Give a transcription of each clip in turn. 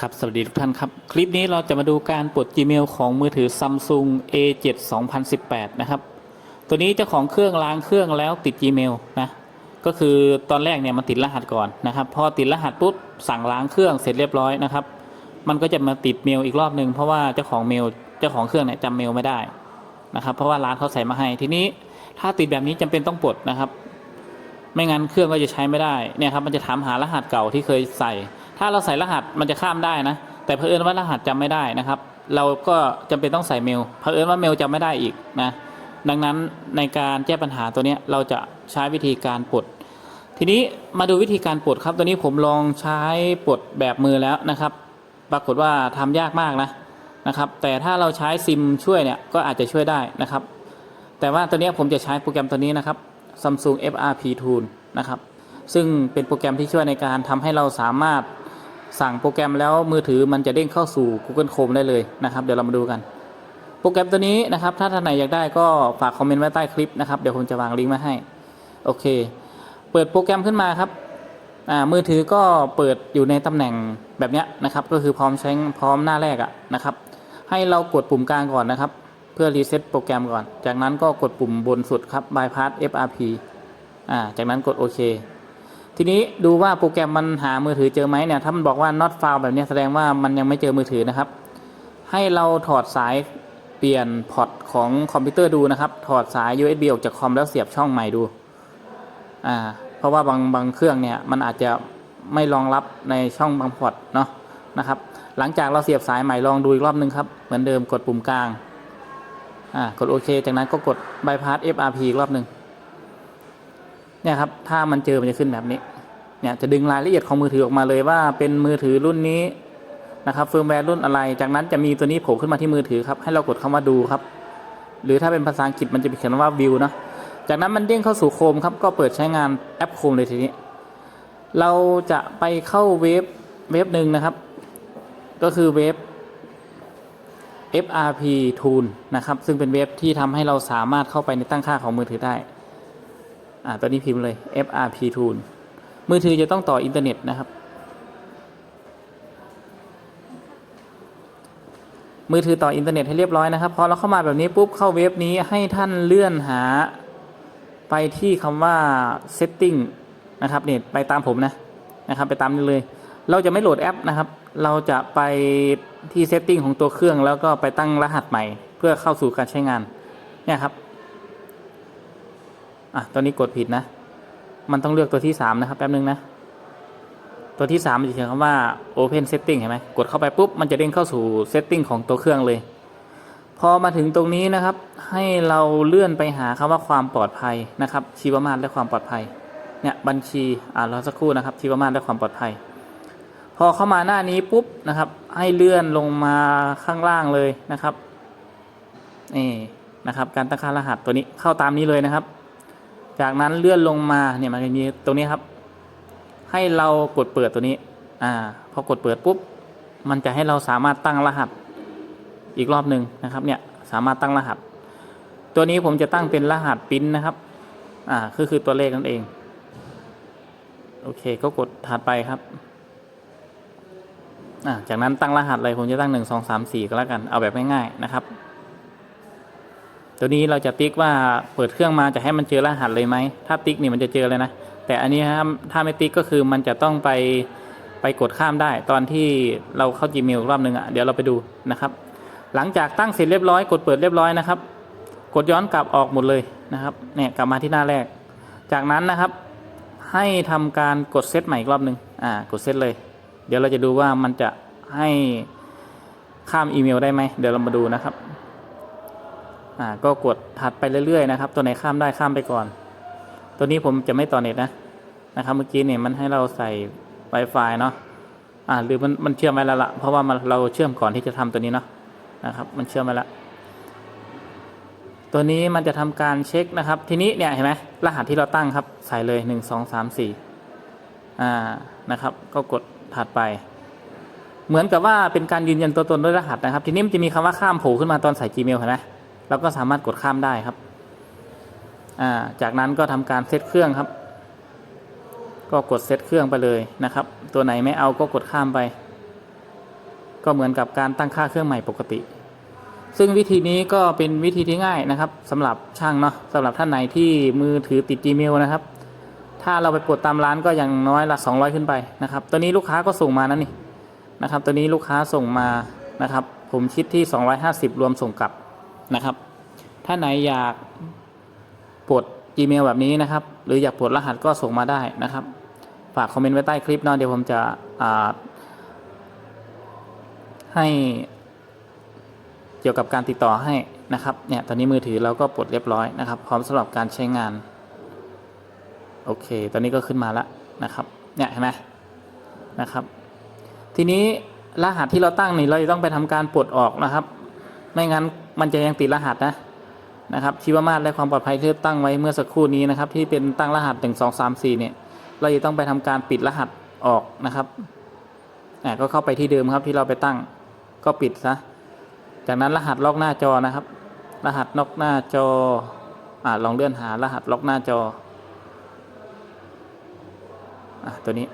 ครับ สวัสดีทุกท่านครับ คลิปนี้เราจะมาดูการปลด Gmail ของมือถือ Samsung A7 2018 นะครับ ตัวนี้เจ้าของเครื่องล้างเครื่องแล้วติด Gmail นะ ก็คือตอนแรกเนี่ยมันติดรหัสก่อนนะครับ พอติดรหัสปุ๊บสั่งล้างเครื่องเสร็จเรียบร้อยนะครับ มันก็จะมาติดเมลอีกรอบหนึ่งเพราะว่าเจ้าของเมลเจ้าของเครื่องเนี่ยจำเมลไม่ได้นะครับ เพราะว่าร้านเขาใส่มาให้ ทีนี้ถ้าติดแบบนี้จำเป็นต้องปลดนะครับ ไม่งั้นเครื่องก็จะใช้ไม่ได้ เนี่ยครับมันจะถามหารหัสเก่าที่เคยใส่ ถ้าเราใส่รหัสมันจะข้ามได้นะ แต่เผอิญว่ารหัสจำไม่ได้นะครับ เราก็จำเป็นต้องใส่เมลเผอิญว่าเมลจำไม่ได้อีกนะดังนั้นในการแก้ปัญหาตัวนี้เราจะใช้วิธีการปลดทีนี้มาดูวิธีการปลดครับตัวนี้ผมลองใช้ปลดแบบมือแล้วนะครับ ปรากฏว่าทำยากมากนะนะครับ แต่ถ้าเราใช้ซิมช่วยเนี่ยก็อาจจะช่วยได้นะครับ แต่ว่าตัวนี้ผมจะใช้โปรแกรมตัวนี้นะครับ Samsung FRP Tool นะครับซึ่งเป็นโปรแกรมที่ช่วยในการทำให้เราสามารถ สั่งโปรแกรมแล้วมือถือมันจะเด้งเข้าสู่ Google Chrome ได้เลยนะครับ เดี๋ยวเรามาดูกัน โปรแกรมตัวนี้นะครับ ถ้าท่านไหนอยากได้ก็ฝากคอมเมนต์ไว้ใต้คลิปนะครับ เดี๋ยวผมจะวางลิงก์มาให้ โอเค เปิดโปรแกรมขึ้นมาครับอ่ามือถือก็เปิดอยู่ในตำแหน่งแบบนี้นะครับ ก็คือพร้อมใช้พร้อมหน้าแรกอะนะครับ ให้เรากดปุ่มกลางก่อนนะครับ เพื่อรีเซ็ตโปรแกรมก่อน จากนั้นก็กดปุ่มบนสุดครับ bypass FRP อ่าจากนั้นกดโอเค ทีนี้ดูว่าโปรแกรมมันหามือถือเจอไหมเนี่ยถ้ามันบอกว่า not found แบบนี้แสดงว่ามันยังไม่เจอมือถือนะครับ ให้เราถอดสายเปลี่ยนพอร์ตของคอมพิวเตอร์ดูนะครับ ถอดสาย USB ออกจากคอมแล้วเสียบช่องใหม่ดูอ่าเพราะว่าบางบางเครื่องเนี่ยมันอาจจะไม่รองรับในช่องบางพอร์ตเนาะนะครับหลังจากเราเสียบสายใหม่ลองดูอีกรอบนึงครับเหมือนเดิมกดปุ่มกลางอ่ากดโอเคจากนั้นก็กด bypass FRP อีกรอบหนึ่ง เนี่ยครับถ้ามันเจอมันจะขึ้นแบบนี้เนี่ยจะดึงรายละเอียดของมือถือออกมาเลยว่าเป็นมือถือรุ่นนี้นะครับเฟิร์มแวร์รุ่นอะไร จากนั้นจะมีตัวนี้โผล่ขึ้นมาที่มือถือครับให้เรากดคำว่าดูครับ หรือถ้าเป็นภาษาอังกฤษมันจะเขียนว่า view เนะจากนั้นมันเด้งเข้าสู่โคมครับก็เปิดใช้งานแอปโคมเลยทีนี้ เราจะไปเข้าเว็บเว็บหนึ่งนะครับ ก็คือเว็บ FRP Tool นะครับ ซึ่งเป็นเว็บที่ทำให้เราสามารถเข้าไปในตั้งค่าของมือถือได้ อ่าตัวนี้พิมพ์เลย FRP Tool มือถือจะต้องต่ออินเทอร์เน็ตนะครับ มือถือต่ออินเทอร์เน็ตให้เรียบร้อยนะครับ พอเราเข้ามาแบบนี้ปุ๊บเข้าเว็บนี้ให้ท่านเลื่อนหา ไปที่คำว่า setting นะครับเนี่ยไปตามผมนะนะครับ ไปตามนี้เลย เราจะไม่โหลดแอปนะครับ เราจะไปที่ setting ของตัวเครื่องแล้วก็ไปตั้งรหัสใหม่ เพื่อเข้าสู่การใช้งานเนี่ยครับ อะตอนนี้กดผิดนะ มันต้องเลือกตัวที่สามนะครับ แป๊บนึงนะ ตัวที่สามมันจะเขียนคำว่า open setting เห็นไหมกดเข้าไปปุ๊บ มันจะเด้งเข้าสู่ setting ของตัวเครื่องเลย พอมาถึงตรงนี้นะครับ ให้เราเลื่อนไปหาคำว่าความปลอดภัยนะครับ ชีวมาตรและความปลอดภัย เนี่ยบัญชี อ่ารอสักครู่นะครับ ชีวมาตรและความปลอดภัย พอเข้ามาหน้านี้ปุ๊บนะครับ ให้เลื่อนลงมาข้างล่างเลยนะครับนี่นะครับ การตั้งค่ารหัสตัวนี้เข้าตามนี้เลยนะครับ จากนั้นเลื่อนลงมาเนี่ยมันจะมีตรงนี้ครับ ให้เรากดเปิดตัวนี้อ่าพอกดเปิดปุ๊บมันจะให้เราสามารถตั้งรหัสอีกรอบหนึ่งนะครับเนี่ยสามารถตั้งรหัส ตัวนี้ผมจะตั้งเป็นรหัสปิ้นนะครับอ่าคือคือตัวเลขนั่นเองโอเคก็กดถัดไปครับอ่าจากนั้นตั้งรหัสเลยผมจะตั้งหนึ่งสองสามสี่ก็แล้วกันเอาแบบง่ายๆนะครับ ตัวนี้เราจะติ๊กว่าเปิดเครื่องมาจะให้มันเจอรหัสเลยไหม ถ้าติ๊กนี่มันจะเจอเลยนะ แต่อันนี้ครับถ้าไม่ติ๊กก็คือมันจะต้องไปไปกดข้ามได้ ตอนที่เราเข้า Gmail รอบหนึ่งอะเดี๋ยวเราไปดูนะครับ หลังจากตั้งเสร็จเรียบร้อยกดเปิดเรียบร้อยนะครับ กดย้อนกลับออกหมดเลยนะครับเนี่ยกลับมาที่หน้าแรก จากนั้นนะครับ ให้ทำการกดเซตใหม่อีกรอบหนึ่งอ่ากดเซตเลย เดี๋ยวเราจะดูว่ามันจะให้ข้ามอีเมลได้ไหมเดี๋ยวเรามาดูนะครับ อ่าก็กดถัดไปเรื่อยๆนะครับ ตัวไหนข้ามได้ข้ามไปก่อน ตัวนี้ผมจะไม่ต่อเน็ตนะนะครับ เมื่อกี้เนี่ยมันให้เราใส่ Wi-Fi เนาะอ่าหรือมันมันเชื่อมไว้แล้วละเพราะว่ามันเราเชื่อมก่อนที่จะทำตัวนี้เนาะนะครับ มันเชื่อมไว้แล้วตัวนี้มันจะทำการเช็คนะครับ ทีนี้เนี่ยเห็นไหมรหัสที่เราตั้งครับใส่เลยหนึ่งสองสามสี่อ่านะครับ ก็กดถัดไป เหมือนกับว่าเป็นการยืนยันตัวตนด้วยรหัสนะครับ ทีนี้มันจะมีคำว่าข้ามโผล่ขึ้นมาตอนใส่ Gmail เห็นไหม เราก็สามารถกดข้ามได้ครับาจากนั้นก็ทำการเซตเครื่องครับ ก็กดเซตเครื่องไปเลยนะครับ ตัวไหนไม่เอาก็กดข้ามไป ก็เหมือนกับการตั้งค่าเครื่องใหม่ปกติ ซึ่งวิธีนี้ก็เป็นวิธีที่ง่ายนะครับสำหรับช่างเนาะสำหรับท่านไหนที่มือถือติด Gmail นะครับ ถ้าเราไปกดตามร้านก็อย่างน้อยละ 200 ขึ้นไปนะครับ ตัวนี้ลูกค้าก็ส่งมานะนี่นะครับ ตัวนี้ลูกค้าส่งมานะครับ ผมคิดที่ 250 รวมส่งกลับ นะครับ ถ้าไหนอยากปลด Gmail แบบนี้นะครับ หรืออยากปลดรหัสก็ส่งมาได้นะครับ ฝากคอมเมนต์ไว้ใต้คลิปนะเดี๋ยวผมจะให้เกี่ยวกับการติดต่อให้นะครับเนี่ยตอนนี้มือถือเราก็ปลดเรียบร้อยนะครับ พร้อมสำหรับการใช้งาน โอเค ตอนนี้ก็ขึ้นมาแล้วนะครับ เนี่ยเห็นไหมนะครับ ทีนี้รหัสที่เราตั้งนี่เราจะต้องไปทำการปลดออกนะครับ ไม่งั้น มันจะยังติดรหัสนะนะครับชีวมาตรและความปลอดภัยที่ตั้งไว้เมื่อสักครู่นี้นะครับ ที่เป็นตั้งรหัสหนึ่งสองสามสี่เนี่ย เราจะต้องไปทำการปิดรหัสออกนะครับอ่าก็เข้าไปที่เดิมครับที่เราไปตั้งก็ปิดซะจากนั้นรหัสล็อกหน้าจอนะครับ รหัสล็อกหน้าจออ่าลองเลื่อนหารหัสล็อกหน้าจออะตัวนี้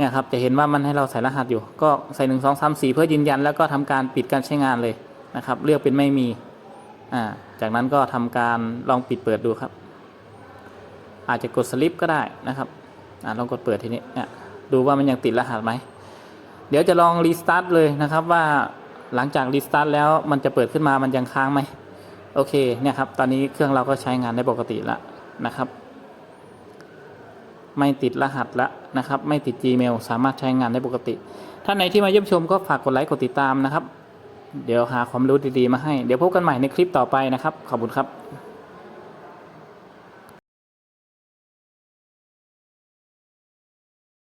เนี่ยครับจะเห็นว่ามันให้เราใส่รหัสอยู่ ก็ใส่หนึ่งสองสามสี่เพื่อยืนยัน แล้วก็ทำการปิดการใช้งานเลยนะครับ เลือกเป็นไม่มีอ่าจากนั้นก็ทำการลองปิดเปิดดูครับ อาจจะกดสลิปก็ได้นะครับอ่าลองกดเปิดทีนี้เนี่ยดูว่ามันยังติดรหัสไหมเดี๋ยวจะลองรีสตาร์ทเลยนะครับว่าหลังจากรีสตาร์ทแล้วมันจะเปิดขึ้นมามันยังค้างไหมโอเคเนี่ยครับตอนนี้เครื่องเราก็ใช้งานได้ปกติแล้วนะครับ ไม่ติดรหัสละนะครับ ไม่ติด Gmail สามารถใช้งานได้ปกติ ท่านไหนที่มาเยี่ยมชมก็ฝากกดไลค์กดติดตามนะครับ เดี๋ยวหาความรู้ดีๆมาให้ เดี๋ยวพบกันใหม่ในคลิปต่อไปนะครับ ขอบคุณครับ